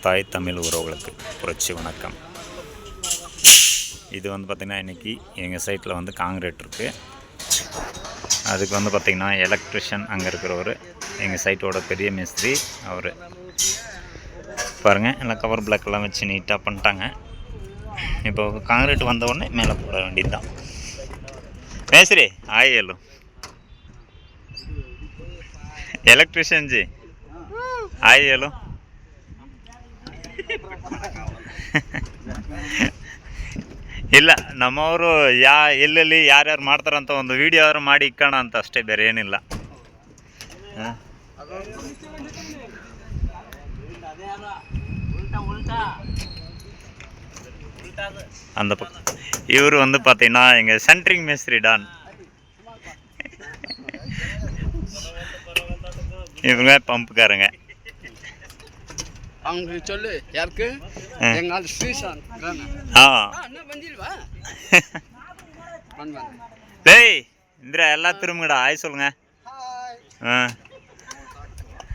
தாய் தமிழ் உறவுகளுக்கு புரட்சி வணக்கம் இது வந்து பார்த்திங்கன்னா இன்றைக்கி எங்கள் சைட்டில் வந்து காங்கிரீட் இருக்குது அதுக்கு வந்து பார்த்திங்கன்னா எலக்ட்ரிஷியன் அங்கே இருக்கிறவர் எங்கள் சைட்டோட பெரிய மிஸ்திரி அவர் பாருங்கள் எல்லாம் கவர் பிளாக் எல்லாம் வச்சு நீட்டாக பண்ணிட்டாங்க இப்போ காங்கிரீட் வந்த உடனே மேலே போட வேண்டியது தான் மேஸ்திரி ஆய் ಹೇಳು ಎಲೆಕ್ಟ್ರಿಷಿಯನ್ ಜಿ ಆಯ್ ಹೇಳು ಇಲ್ಲ ನಮ್ಮವರು ಯಾ ಎಲ್ಲೆಲ್ಲಿ ಯಾರ್ಯಾರು ಮಾಡ್ತಾರಂತ ಒಂದು ವಿಡಿಯೋ ಆದ್ರೂ ಮಾಡಿ ಇಕ್ಕೋಣ ಅಂತ ಅಷ್ಟೇ ಬೇರೆ ಏನಿಲ್ಲ ಹಾಂ அந்த பக்கம் இவர் வந்து பார்த்தீங்கன்னா எங்கள் சென்ட்ரிங் மேஸ்திரி டான் இவங்க பம்புக்காரங்க அவங்களுக்கு சொல்லு யாருக்கு? எங்க ஆள் ஸ்ரீசாந்த் ஆ. அண்ணா வந்துடுவா டேய் இந்திரா எல்லாம் திரும்புங்கடா. ஆய் சொல்லுங்க.